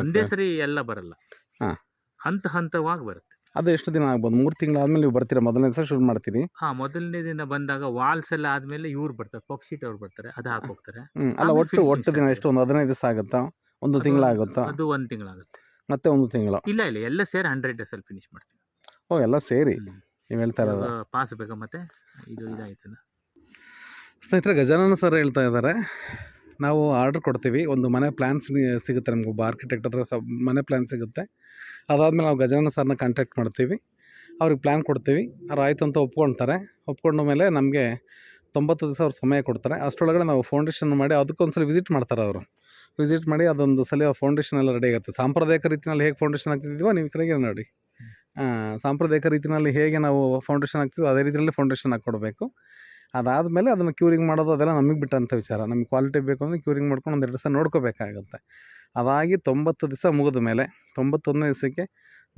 ಒಂದೇ ಸರಿ ಎಲ್ಲ ಬರಲ್ಲ. ಹಂತ ಹಂತವಾಗಿ ಬರುತ್ತೆ. ಅದು ಎಷ್ಟು ದಿನ ಆಗ್ಬೋದು? ಮೂರು ತಿಂಗಳಾದ್ಮೇಲೆ ನೀವು ಬರ್ತೀರಾ? ಮೊದಲನೇ ದಿವಸ ಶುರು ಮಾಡ್ತೀರಿ? ಹಾ ಮೊದಲನೇ ದಿನ ಬಂದಾಗ ವಾಲ್ಸ್ ಎಲ್ಲ ಆದ್ಮೇಲೆ ಇವ್ರು ಬರ್ತಾರೆ ಪಕ್ಷಿಟ್ ಅವ್ರು ಬರ್ತಾರೆ ಅದು ಹಾಕೋಗ್ತಾರೆ ಹ್ಞೂ ಅಲ್ಲ ಆಮೇಲೆ ಒಟ್ಟು finishing ಒಟ್ಟು ದಿನ start ಎಷ್ಟು? ಒಂದು ಹದಿನೈದು ದಿವಸ ಆಗುತ್ತಾ? ಒಂದು ತಿಂಗಳಾಗುತ್ತಾ? ಅದು ಒಂದು ತಿಂಗಳಾಗುತ್ತೆ. ಮತ್ತೆ ಒಂದು ತಿಂಗಳು? ಇಲ್ಲ ಇಲ್ಲ ಎಲ್ಲ ಸೇರಿ ಹಂಡ್ರೆಡ್ ಡೇಸ್ ಅಲ್ಲಿ ಫಿನಿಶ್ ಮಾಡ್ತೀವಿ. ಓ ಎಲ್ಲ ಸೇರಿ? ಹ್ಮ್. ನೀವು ಹೇಳ್ತಾ ಇರೋದು? ಪಾಸ್ ಬೇಕಾ ಮತ್ತೆ? ಇದು ಇದಾಯ್ತಲ್ಲ. ಸ್ನೇಹಿತರೆ ಗಜಾನನ ಸರ್ ಹೇಳ್ತಾ ಇದ್ದಾರೆ ನಾವು ಆರ್ಡರ್ ಕೊಡ್ತೀವಿ. ಒಂದು ಮನೆ ಪ್ಲ್ಯಾನ್ ಸಿಗುತ್ತೆ ನಮ್ಗೆ. ಒಬ್ಬ ಆರ್ಕಿಟೆಕ್ಟ್ ಹತ್ರ ಸ- ಮನೆ ಪ್ಲ್ಯಾನ್ ಸಿಗುತ್ತೆ. ಅದಾದಮೇಲೆ ನಾವು ಗಜಾನನ ಸರ್ನ ಕಾಂಟ್ಯಾಕ್ಟ್ ಮಾಡ್ತೀವಿ. ಅವ್ರಿಗೆ ಪ್ಲ್ಯಾನ್ ಕೊಡ್ತೀವಿ. ಅವ್ರು ಆಯಿತು ಅಂತ ಒಪ್ಕೊಳ್ತಾರೆ. ಒಪ್ಕೊಂಡ ಮೇಲೆ ನಮಗೆ ತೊಂಬತ್ತು ದಿವಸ ಅವ್ರು ಸಮಯ ಕೊಡ್ತಾರೆ. ಅಷ್ಟರೊಳಗಡೆ ನಾವು ಫೌಂಡೇಶನ್ ಮಾಡಿ ಅದಕ್ಕೊಂದ್ಸಲ ವಿಸಿಟ್ ಮಾಡ್ತಾರೆ ಅವರು. ವಿಸಿಟ್ ಮಾಡಿ ಅದೊಂದು ಸಲ ಫೌಂಡೇಶನ್ ಎಲ್ಲ ರೆಡಿ ಆಗುತ್ತೆ. ಸಾಂಪ್ರದಾಯಿಕ ರೀತಿಯಲ್ಲಿ ಹೇಗೆ ಫೌಂಡೇಶನ್ ಹಾಕ್ತಿದ್ದೀವೋ ನೀವು ಕರೆಗೆ ಕಡೆಗೆ ನೋಡಿ. ಸಾಂಪ್ರದಾಯಿಕ ರೀತಿಯಲ್ಲಿ ಹೇಗೆ ನಾವು ಫೌಂಡೇಶನ್ ಹಾಕ್ತೀವೋ ಅದೇ ರೀತಿಯಲ್ಲಿ ಫೌಂಡೇಶನ್ ಹಾಕ್ಕೊಡ್ಬೇಕು. ಅದಾದಮೇಲೆ ಅದನ್ನು ಕ್ಯೂರಿಂಗ್ ಮಾಡೋದು ಅದೆಲ್ಲ ನಮಗೆ ಬಿಟ್ಟಂಥ ವಿಚಾರ. ನಮಗೆ ಕ್ವಾಲಿಟಿ ಬೇಕು ಅಂದರೆ ಕ್ಯೂರಿಂಗ್ ಮಾಡ್ಕೊಂಡು ಒಂದೆರಡು ದಿವಸ ನೋಡ್ಕೋಬೇಕಾಗುತ್ತೆ. ಅದಾಗಿ ತೊಂಬತ್ತು ದಿವಸ ಮುಗಿದ ಮೇಲೆ ತೊಂಬತ್ತೊಂದನೇ ದಿವಸಕ್ಕೆ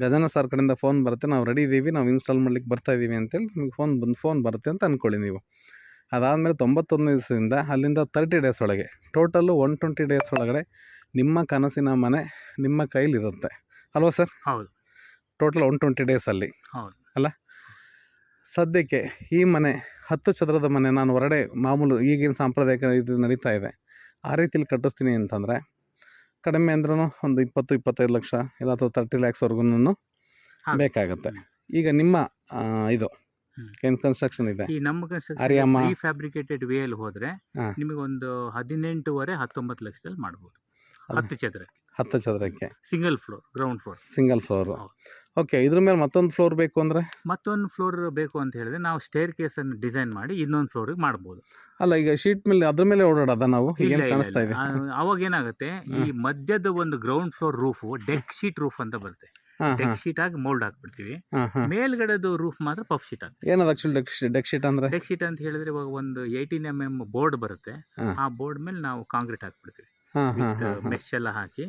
ಗಜನ ಸರ್ ಕಡೆಯಿಂದ ಫೋನ್ ಬರುತ್ತೆ. ನಾವು ರೆಡಿ ಇದ್ದೀವಿ ನಾವು ಇನ್ಸ್ಟಾಲ್ ಮಾಡ್ಲಿಕ್ಕೆ ಬರ್ತಾ ಇದ್ದೀವಿ ಅಂತೇಳಿ ನಿಮಗೆ ಫೋನ್ ಬಂದು ಫೋನ್ ಬರುತ್ತೆ ಅಂತ ಅಂದ್ಕೊಳ್ಳಿ ನೀವು. ಅದಾದಮೇಲೆ ತೊಂಬತ್ತೊಂದನೇ ದಿವಸದಿಂದ ಅಲ್ಲಿಂದ ತರ್ಟಿ ಡೇಸ್ ಒಳಗೆ ಟೋಟಲ್ಲು ಒನ್ ಟ್ವೆಂಟಿ ಡೇಸ್ ಒಳಗಡೆ ನಿಮ್ಮ ಕನಸಿನ ಮನೆ ನಿಮ್ಮ ಕೈಲಿರುತ್ತೆ. ಅಲ್ವಾ ಸರ್ ಹೌದು. ಟೋಟಲ್ ಒನ್ ಟ್ವೆಂಟಿ ಡೇಸಲ್ಲಿ ಹೌದು. ಅಲ್ಲ? ಸದ್ಯಕ್ಕೆ ಈ ಮನೆ ಹತ್ತು ಚದರದ ಮನೆ ನಾನು ಹೊರಡೆ ಮಾಮೂಲು ಈಗಿನ ಸಾಂಪ್ರದಾಯಿಕ ಇದು ನಡೀತಾ ಇದೆ. ಆ ರೀತಿಲಿ ಕಟ್ಟಿಸ್ತೀನಿ ಅಂತಂದರೆ ಕಡಿಮೆ ಅಂದ್ರೂ ಒಂದು ಇಪ್ಪತ್ತು ಇಪ್ಪತ್ತೈದು ಲಕ್ಷ ಇಲ್ಲ ಅಥವಾ ತರ್ಟಿ ಲ್ಯಾಕ್ಸ್ವರೆಗೂ ಬೇಕಾಗುತ್ತೆ ಬೇಕಾಗತ್ತೆ. ಈಗ ನಿಮ್ಮ ಇದು. ಏನು ಕನ್ಸ್ಟ್ರಕ್ಷನ್ ಇದೆ? ಈ ನಮ್ಮ ಕನ್ಸ್ಟ್ರಕ್ಷನ್ ಫ್ಯಾಬ್ರಿಕೇಟೆಡ್ ವೇ ಅಲ್ಲಿ ಹೋದ್ರೆ. ನಿಮಗೆ ಒಂದು ಹದಿನೆಂಟುವರೆ ಹತ್ತೊಂಬತ್ತು ಲಕ್ಷದಲ್ಲಿ ಮಾಡ್ಬೋದು. ಹತ್ತು ಚದರ ಹತ್ತು ಚದರಕ್ಕೆ. Single floor ground floor single floor. Okay ಇದ್ರ ಮೇಲೆ ಮತ್ತೊಂದು ಫ್ಲೋರ್ ಬೇಕು ಅಂದರೆ? ಮತ್ತೊಂದು ಫ್ಲೋರ್ ಬೇಕು ಅಂತ ಹೇಳಿದ್ರೆ ನಾವು ಸ್ಟೇರ್ ಕೇಸನ್ನು ಡಿಸೈನ್ ಮಾಡಿ ಇನ್ನೊಂದು ಫ್ಲೋರಿಗೆ ಮಾಡ್ಬೋದು. ಅಲ್ಲ ಈಗ ಶೀಟ್ ಮೇಲೆ ಅದ್ರ ಮೇಲೆ ಓಡಾಡೋದ ನಾವು? ಕಾಣಿಸ್ತಾ ಇದೆ? ಅವಾಗ ಏನಾಗುತ್ತೆ ಈ ಮಧ್ಯದ ಒಂದು ground floor roof deck sheet roof ಅಂತ ಬರುತ್ತೆ. ಡೆಕ್ ಶೀಟ್ ಆಗಿ ಮೋಲ್ಡ್ ಹಾಕ್ಬಿಡ್ತೀವಿ. ಮೇಲ್ಗಡೆದು ರೂಫ್ ಮಾತ್ರ ಪಫ್ ಶೀಟ್ ಆಗುತ್ತೆ ಏನದು ಡೆಕ್ ಶೀಟ್ ಅಂದ್ರೆ ಶೀಟ್ ಅಂದರೆ? ಡೆಕ್ ಶೀಟ್ ಅಂತ ಹೇಳಿದ್ರೆ ಇವಾಗ ಒಂದು ಏಯ್ಟೀನ್ ಎಂ ಎಂ ಬೋರ್ಡ್ ಬರುತ್ತೆ. ಆ ಬೋರ್ಡ್ ಮೇಲೆ ನಾವು ಕಾಂಕ್ರೀಟ್ ಹಾಕ್ಬಿಡ್ತೀವಿ. ಮೆಶ್ ಎಲ್ಲ ಹಾಕಿ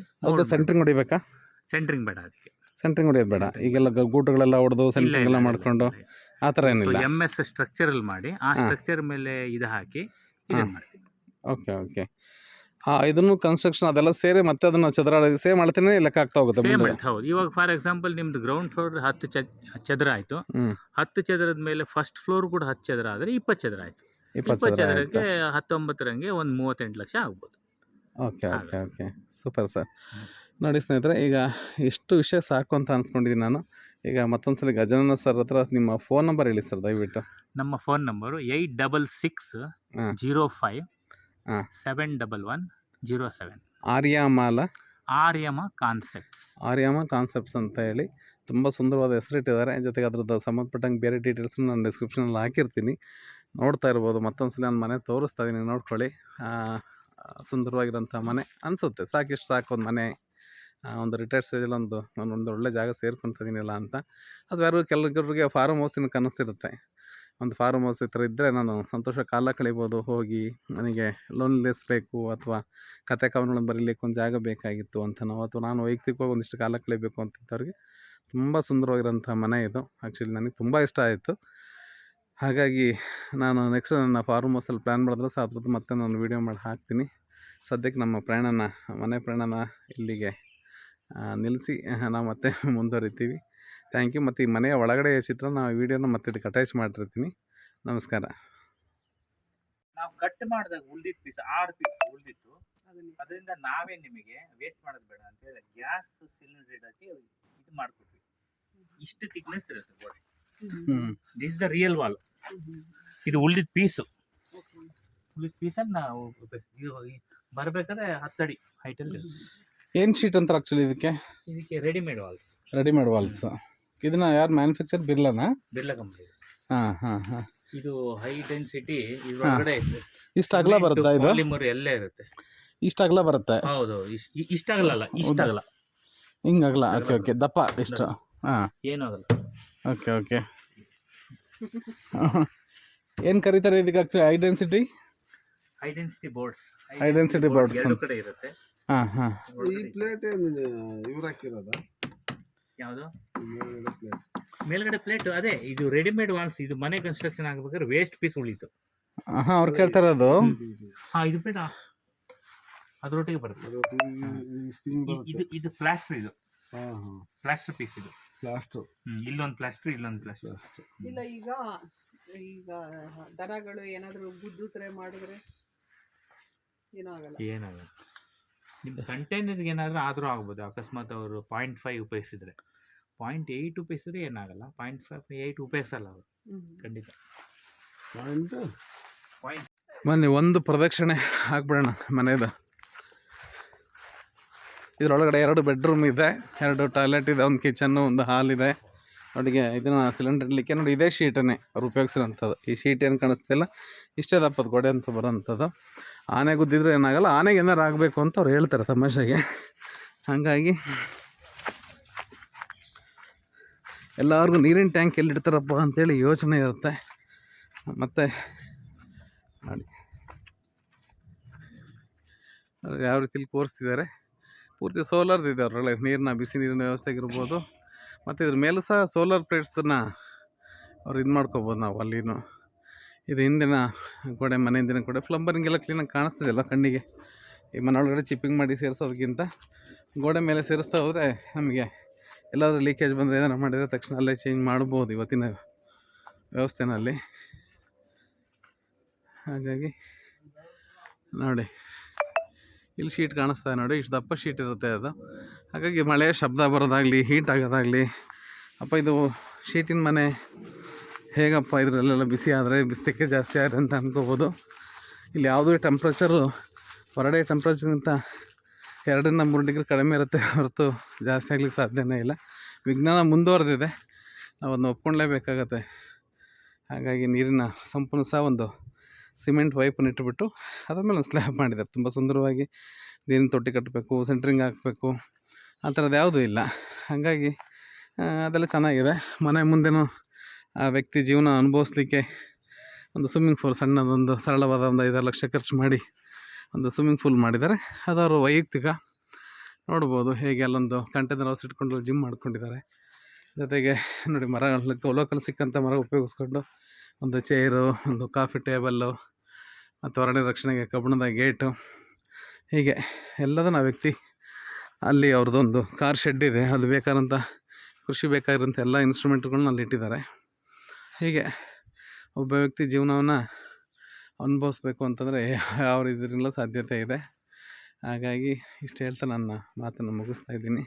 ಸೆಂಟ್ರಿಂಗ್ ಹೊಡಿಬೇಕಾ? ಸೆಂಟ್ರಿಂಗ್ ಬೇಡ ಅದಕ್ಕೆ. ಸೆಂಟ್ರಿಂಗ್ ಹೊಡೆಯೋದು ಬೇಡ. ಈಗೆಲ್ಲ ಗೂಟುಗಳೆಲ್ಲ ಹೊಡೆದು ಸೆಂಟ್ರಿಂಗ್ ಎಲ್ಲ ಮಾಡ್ಕೊಂಡು ಆ ಥರ ಏನಿಲ್ಲ. ಎಂ ಎಸ್ ಸ್ಟ್ರಕ್ಚರಲ್ಲಿ ಮಾಡಿ ಆ ಸ್ಟ್ರಕ್ಚರ್ ಮೇಲೆ ಇದು ಹಾಕಿ ಇದನ್ನ ಮಾಡ್ತೀವಿ. ಓಕೆ ಓಕೆ ಹಾಂ ಇದನ್ನು ಕನ್ಸ್ಟ್ರಕ್ಷನ್ ಅದೆಲ್ಲ ಸೇರಿ ಮತ್ತೆ ಅದನ್ನು ಚದರ ಸೇಮ್ ಮಾಡ್ತೀನಿ ಲೆಕ್ಕ ಆಗ್ತಾ ಹೋಗುತ್ತೆ ಸೇಮ್ ಹೌದು. ಇವಾಗ ಫಾರ್ ಎಕ್ಸಾಂಪಲ್ ನಿಮ್ದು ಗ್ರೌಂಡ್ ಫ್ಲೋರ್ ಹತ್ತು ಚದರ ಆಯ್ತು. ಹತ್ತು ಚದರದ ಮೇಲೆ ಫಸ್ಟ್ ಫ್ಲೋರ್ ಕೂಡ ಹತ್ತು ಚದರ ಆದರೆ ಇಪ್ಪತ್ತು ಚದರ ಆಯ್ತು. ಇಪ್ಪತ್ತು ಇಪ್ಪತ್ತು ಚದರ ಚದರಕ್ಕೆ ಹತ್ತೊಂಬತ್ತರಂಗೆ ಒಂದು ಮೂವತ್ತೆಂಟು ಲಕ್ಷ ಆಗ್ಬೋದು. Okay okay okay super sir ನೋಡಿ ಸ್ನೇಹಿತರೆ ಈಗ ಇಷ್ಟು ವಿಷಯ ಸಾಕು ಅಂತ ಅನ್ಸ್ಕೊಂಡಿದ್ದೀನಿ ನಾನು. ಈಗ ಮತ್ತೊಂದು ಸಲ ಗಜಾನನ ಸರ್ ಹತ್ರ ನಿಮ್ಮ ಫೋನ್ ನಂಬರ್ ಹೇಳಿ ಸರ್ ದಯವಿಟ್ಟು. ನಮ್ಮ phone number eight double six. Zero five ಹಾ. Seven double one zero seven. ಆರ್ಯಾಮಾಲ. Aryama concepts. Aryama concepts ಅಂತ ಹೇಳಿ. ತುಂಬ ಸುಂದರವಾದ ಹೆಸರಿಟ್ಟಿದ್ದಾರೆ ಜೊತೆಗೆ ಅದ್ರದ್ದು ಸಂಬಂಧಪಟ್ಟಂಗೆ ಬೇರೆ ಡೀಟೇಲ್ಸ್ನ ನಾನು ಡಿಸ್ಕ್ರಿಪ್ಷನಲ್ಲಿ ಹಾಕಿರ್ತೀನಿ. ನೋಡ್ತಾ ಇರ್ಬೋದು ಮತ್ತೊಂದು ಸಲ ನಾನು ಮನೆ ತೋರಿಸ್ತಾ ಇದ್ದೀನಿ ನೋಡ್ಕೊಳ್ಳಿ. ಸುಂದರವಾಗಿರೋಂಥ ಮನೆ ಅನಿಸುತ್ತೆ. ಸಾಕಿಷ್ಟು ಸಾಕು ಒಂದು ಮನೆ. ಒಂದು ರಿಟೈರ್ಡ್ ಸ್ಟೇಜಲ್ಲಿ ಒಂದು, ನಾನು ಒಂದು ಒಳ್ಳೆ ಜಾಗ ಸೇರ್ಕೊತಿದ್ದೀನಿಲ್ಲ ಅಂತ. ಅದು ಯಾರು ಕೆಲವರಿಗೆ ಫಾರ್ಮ್ ಹೌಸಿನ ಕನಸಿರುತ್ತೆ. ಒಂದು ಫಾರ್ಮ್ ಹೌಸ್ ಈ ಥರ ಇದ್ದರೆ ನಾನು ಸಂತೋಷ ಕಾಲ ಕಳಿಬೋದು. ಹೋಗಿ ನನಗೆ ಲೋನ್ ಬೇಕು ಅಥವಾ ಕತೆ ಕವನಗಳನ್ನು ಬರೀಲಿಕ್ಕೆ ಒಂದು ಜಾಗ ಬೇಕಾಗಿತ್ತು ಅಂತ ನಾವು, ಅಥವಾ ನಾನು ವೈಯಕ್ತಿಕವಾಗಿ ಒಂದಿಷ್ಟು ಕಾಲ ಕಳಿಬೇಕು ಅಂತಿದ್ದವ್ರಿಗೆ ತುಂಬ ಸುಂದರವಾಗಿರೋಂಥ ಮನೆ ಇದು. ಆ್ಯಕ್ಚುಲಿ ನನಗೆ ತುಂಬ ಇಷ್ಟ ಆಯಿತು. ಹಾಗಾಗಿ ನಾನು ನೆಕ್ಸ್ಟ್ ನನ್ನ ಫಾರ್ಮ್ ಹೌಸಲ್ಲಿ ಪ್ಲ್ಯಾನ್ ಮಾಡಿದ್ರೆ ಸಹ ಅದ್ರದ್ದು ಮತ್ತೆ ನಾನು ವೀಡಿಯೋ ಮಾಡಿ ಹಾಕ್ತೀನಿ. ಸದ್ಯಕ್ಕೆ ನಮ್ಮ ಪ್ರಯಾಣನ, ಮನೆ ಪ್ರಯಾಣನ ಇಲ್ಲಿಗೆ ನಿಲ್ಲಿಸಿ. ನಾವು ಮತ್ತೆ ಮುಂದುವರಿತೀವಿ. ಥ್ಯಾಂಕ್ ಯು ಮತ್ತು ಈ ಮನೆಯ ಒಳಗಡೆ ಚಿತ್ರ ನಾವು ವೀಡಿಯೋನ ಮತ್ತೆ ಇದು ಅಟ್ಯಾಚ್ ಮಾಡಿರ್ತೀನಿ. ನಮಸ್ಕಾರ. ನಾವು ಕಟ್ ಮಾಡಿದಾಗ ಉಳ್ದಿತ್ತು ಪೀಸ್ ಆರು ಪೀಸ್ ಉಳಿದಿತ್ತು. ಅದರಿಂದ ನಾವೇ ನಿಮಗೆ ವೇಸ್ಟ್ ಮಾಡೋದು ಬೇಡ ಅಂತ ಹೇಳಿ ಗ್ಯಾಸ್ ಸಿಲಿಂಡರ್ ಇಡಕ್ಕೆ ಇದು ಮಾಡಿಕೊಟ್ವಿ. ಇಷ್ಟು ಥಿಕ್ನೆಸ್ ಇರುತ್ತೆ ಗೋಡೆ ಹ್ಞೂ ದಿಸ್ ದ ರಿಯಲ್ ವಾಲ್ ಇದು ಉಳ್ದಿದ ಪೀಸು ಉಳಿದ ಪೀಸನ್ನು ನಾವು ಇದು ಬರಬೇಕಾದ್ರೆ ಹತ್ತಡಿ ಹೈಟಲ್ಲಿ ಏನು ಶೀಟ್ ಅಂತಾರೆ ಆ್ಯಕ್ಚುಲಿ ಇದಕ್ಕೆ? ಇದಕ್ಕೆ ರೆಡಿಮೇಡ್ ವಾಲ್ಸ್ ರೆಡಿಮೇಡ್ ವಾಲ್ಸ್ ಇದನ್ನ ಯಾರು ಮ್ಯಾನುಫ್ಯಾಕ್ಚರ್ ಬಿರ್ಲಾನ? ಬಿರ್ಲಾ ಕಂಪ್ನಿ ಹಾಂ ಹಾಂ ಹಾಂ. ಇದು ಹೈ. ಡೆನ್ಸಿಟಿ ಇದ್ರೊಳಗಡೆ ಇಷ್ಟು ಅಗಲ ಬರುತ್ತಾ ಇದು? ಪಾಲಿಮರ್ ಎಲ್ಲೇ ಇರುತ್ತೆ. ಇಷ್ಟು ಅಗಲ ಬರುತ್ತೆ? ಹೌದು ಇಷ್ಟ ಆಗಲ್ಲ ಇಷ್ಟ ಆಗಲ್ಲ. ಹಿಂಗೆ ಅಗಲ ಓಕೆ ಓಕೆ ದಪ್ಪ ಇಷ್ಟು. ಹಾಂ. ಏನು ಆಗಲ್ಲ. ಓಕೆ ಓಕೆ ಏನು ಕರೀತಾರೆ ಇದಕ್ಕೆ actually density high density boards high density boards. ಕಡೆ ಇರುತ್ತೆ. ಹಾಂ ಹಾಂ. ಈ ಪ್ಲೇಟ್ ಏನು ಇವ್ರು ಹಾಕಿರೋದ? ಯಾವುದು? ಮೇಲ್ಗಡೆ ಪ್ಲೇಟ್ ಅದೇ ಇದು ರೆಡಿಮೇಡ್ ವಾಲ್ಸ್ ಇದು ಮನೆ ಕನ್ಸ್ಟ್ರಕ್ಷನ್ ಆಗ್ಬೇಕಾದ್ರೆ ವೇಸ್ಟ್ ಪೀಸ್ ಉಳಿತು. ಹಾಂ ಅವ್ರು ಕೇಳ್ತಾರೆ ಅದು ಹಾ ಇದು ಬೇಡ. ಅದರೊಟ್ಟಿಗೆ ಬರುತ್ತೆ. ಇ- ಇದು ಇದು ಪ್ಲಾಸ್ಟರ್ ಇದು. ಹಾಂ ಹಾಂ. ಪ್ಲಾಸ್ಟರ್ ಪೀಸ್ ಇದು. ಲಾಸ್ಟು ಹ್ಮ್ ಇಲ್ಲೊಂದು ಪ್ಲಾಸ್ಟರ್ ಇಲ್ಲೊಂದು ಪ್ಲಾಸ್ಟರ್ ಇಲ್ಲ ಈಗ ಈಗ ದರಗಳು ಏನಾದರೂ ಗುದ್ದುತ್ರೆ ಮಾಡಿದ್ರೆ ಏನೂ ಆಗಲ್ಲ ಏನಾಗಲ್ಲ. ನಿಮ್ಮ ಕಂಟೈನರ್ಗೆ ಏನಾದರೂ ಆದರೂ ಆಗ್ಬೋದು. ಅಕಸ್ಮಾತ್ ಅವರು ಪಾಯಿಂಟ್ ಫೈವ್ ಉಪಯೋಗಿಸಿದ್ರೆ. ಪಾಯಿಂಟ್ ಏಯ್ಟ್ ಉಪಯೋಗಿಸಿದ್ರೆ ಏನಾಗಲ್ಲ. ಪಾಯಿಂಟ್ ಫೈವ್ ಏಯ್ಟ್ ಉಪಯೋಗಿಸಲ್ಲ ಅವರು. ಖಂಡಿತ. ಪಾಯಿಂಟ್ ಪಾಯಿಂಟ್ ಬನ್ನಿ ಒಂದು ಪ್ರದಕ್ಷಿಣೆ ಹಾಕ್ಬಿಡೋಣ ಮನೆಯದು ಇದರೊಳಗಡೆ ಎರಡು ಬೆಡ್ರೂಮ್ ಇದೆ. ಎರಡು ಟಾಯ್ಲೆಟ್ ಇದೆ ಒಂದು ಕಿಚನ್ನು ಒಂದು ಹಾಲ್ ಇದೆ. ಅಡುಗೆ ಇದನ್ನು ಸಿಲಿಂಡರ್ ಇಡಲಿಕ್ಕೆ ನೋಡಿ ಇದೇ ಶೀಟನ್ನೇ ಅವ್ರು ಉಪಯೋಗಿಸಿರೋಂಥದ್ದು. ಈ ಶೀಟ್ ಏನು ಕಾಣಿಸ್ತಿಲ್ಲ? ಇಷ್ಟೇ ದಪ್ಪದ ಗೋಡೆ ಅಂತ ಬರೋಂಥದ್ದು. ಆನೆ ಗುದ್ದಿದ್ರು ಏನಾಗಲ್ಲ, ಆನೆಗೆ ಏನಾರು ಆಗಬೇಕು ಅಂತ ಅವ್ರು ಹೇಳ್ತಾರೆ ತಮಾಷೆಗೆ. ಹಾಗಾಗಿ ಎಲ್ಲರಿಗೂ ನೀರಿನ ಟ್ಯಾಂಕ್ ಎಲ್ಲಿಡ್ತಾರಪ್ಪ ಅಂತೇಳಿ ಯೋಚನೆ ಇರುತ್ತೆ. ಮತ್ತು ನೋಡಿ. ಯಾವ ರೀತಿಲಿ ಕೋರಿಸ್ತಿದ್ದಾರೆ ಪೂರ್ತಿ ಸೋಲಾರ್ದು ಇದೆ ಅವರೊಳಗೆ ನೀರಿನ, ಬಿಸಿ ನೀರಿನ ವ್ಯವಸ್ಥೆ ಆಗಿರ್ಬೋದು ಮತ್ತು ಇದ್ರ ಮೇಲೂ ಸಹ ಸೋಲಾರ್ ಪ್ಲೇಟ್ಸನ್ನು ಅವ್ರು ಇದು ಮಾಡ್ಕೋಬೋದು ನಾವು ಅಲ್ಲಿನೂ. ಇದು ಹಿಂದಿನ ಗೋಡೆ, ಮನೆ ಹಿಂದಿನ ಗೋಡೆ. ಫ್ಲಂಬರಿಂಗ್ ಎಲ್ಲ ಕ್ಲೀನಾಗಿ ಕಾಣಿಸ್ತಿದೆಯಲ್ಲ ಕಣ್ಣಿಗೆ? ಈ ಮನೆ ಒಳಗಡೆ ಚಿಪ್ಪಿಂಗ್ ಮಾಡಿ ಸೇರಿಸೋದಕ್ಕಿಂತ ಗೋಡೆ ಮೇಲೆ ಸೇರಿಸ್ತಾ ಹೋದರೆ ನಮಗೆ ಎಲ್ಲಾದರೂ ಲೀಕೇಜ್ ಬಂದರೆ ಏನಾರು ಮಾಡಿದರೆ ತಕ್ಷಣ ಅಲ್ಲೇ ಚೇಂಜ್ ಮಾಡ್ಬೋದು ಇವತ್ತಿನ ವ್ಯವಸ್ಥೆನಲ್ಲಿ. ಹಾಗಾಗಿ ನೋಡಿ, ಇಲ್ಲಿ ಶೀಟ್ ಕಾಣಿಸ್ತಾ ನೋಡಿ, ಇಷ್ಟು ದಪ್ಪ ಶೀಟ್ ಇರುತ್ತೆ ಅದು. ಹಾಗಾಗಿ ಮಳೆ ಶಬ್ದ ಬರೋದಾಗಲಿ ಹೀಟ್ ಆಗೋದಾಗಲಿ, ಅಪ್ಪ ಇದು ಶೀಟಿನ ಮನೆ ಹೇಗಪ್ಪ ಇದರಲ್ಲೆಲ್ಲ ಬಿಸಿ ಆದರೆ ಬಿಸಿಕೆ ಜಾಸ್ತಿ ಆದರೆ ಅಂತ ಅನ್ಕೋಬೋದು. ಇಲ್ಲಿ ಯಾವುದೇ ಟೆಂಪ್ರೇಚರು ಹೊರಡೆ ಟೆಂಪ್ರೇಚರ್ಗಿಂತ ಎರಡರಿಂದ ಮೂರು ಡಿಗ್ರಿ ಕಡಿಮೆ ಇರುತ್ತೆ ಹೊರತು ಜಾಸ್ತಿ ಆಗ್ಲಿಕ್ಕೆ ಸಾಧ್ಯನೇ ಇಲ್ಲ. ವಿಜ್ಞಾನ ಮುಂದುವರೆದಿದೆ. ನಾವು ಅದನ್ನ ಒಪ್ಕೊಳ್ಳೇಬೇಕಾಗತ್ತೆ ಹಾಗಾಗಿ ನೀರಿನ ಸಂಪೂರ್ಣ ಸಹ ಒಂದು ಸಿಮೆಂಟ್ ವೈಪನ್ನು ಇಟ್ಟುಬಿಟ್ಟು ಅದ್ರ ಮೇಲೆ ಒಂದು ಸ್ಲ್ಯಾಬ್ ಮಾಡಿದ್ದಾರೆ. ತುಂಬ ಸುಂದರವಾಗಿ ನೀರಿನ ತೊಟ್ಟಿ ಕಟ್ಟಬೇಕು ಸೆಂಟ್ರಿಂಗ್ ಹಾಕಬೇಕು. ಆ ಥರದ್ದು ಯಾವುದೂ ಇಲ್ಲ. ಹಾಗಾಗಿ ಅದೆಲ್ಲ ಚೆನ್ನಾಗಿದೆ. ಮನೆ ಮುಂದೆನೂ ಆ ವ್ಯಕ್ತಿ ಜೀವನ ಅನುಭವಿಸ್ಲಿಕ್ಕೆ ಒಂದು ಸ್ವಿಮ್ಮಿಂಗ್ ಪೂಲ್ ಸಣ್ಣದೊಂದು ಸರಳವಾದ ಒಂದು ಐದಾರು ಲಕ್ಷ ಖರ್ಚು ಮಾಡಿ ಒಂದು ಸ್ವಿಮ್ಮಿಂಗ್ ಪೂಲ್ ಮಾಡಿದ್ದಾರೆ. ಅದು ಅವರು ವೈಯಕ್ತಿಕ ನೋಡ್ಬೋದು ಹೇಗೆ ಅಲ್ಲೊಂದು ಕಂಟೈನರ್ ಹೌಸ್ ಇಟ್ಕೊಂಡು ಜಿಮ್ ಮಾಡ್ಕೊಂಡಿದ್ದಾರೆ. ಜೊತೆಗೆ ನೋಡಿ ಮರ, ಲೋಕಲ್ ಸಿಕ್ಕಂಥ ಮರ ಉಪಯೋಗಿಸ್ಕೊಂಡು ಒಂದು ಚೇರು ಒಂದು ಕಾಫಿ ಟೇಬಲ್ಲು ಮತ್ತು ಹೊರಗಡೆ ರಕ್ಷಣೆಗೆ ಕಬ್ಬಿಣದ ಗೇಟು ಹೀಗೆ ಎಲ್ಲದನ್ನ ಆ ವ್ಯಕ್ತಿ ಅಲ್ಲಿ ಅವ್ರದ್ದೊಂದು ಕಾರ್ ಶೆಡ್ ಇದೆ. ಅಲ್ಲಿ ಬೇಕಾದಂಥ ಕೃಷಿ ಬೇಕಾಗಿರೋಂಥ ಎಲ್ಲ ಇನ್ಸ್ಟ್ರೂಮೆಂಟ್ಗಳನ್ನ ಅಲ್ಲಿ ಇಟ್ಟಿದ್ದಾರೆ. ಹೀಗೆ ಒಬ್ಬ ವ್ಯಕ್ತಿ ಜೀವನವನ್ನು ಅನುಭವಿಸ್ಬೇಕು ಅಂತಂದರೆ ಯಾವ ಇದರಿಂದ ಸಾಧ್ಯತೆ ಇದೆ. ಹಾಗಾಗಿ ಇಷ್ಟು ಹೇಳ್ತಾ ನನ್ನ ಮಾತನ್ನು ಮುಗಿಸ್ತಾ ಇದ್ದೀನಿ.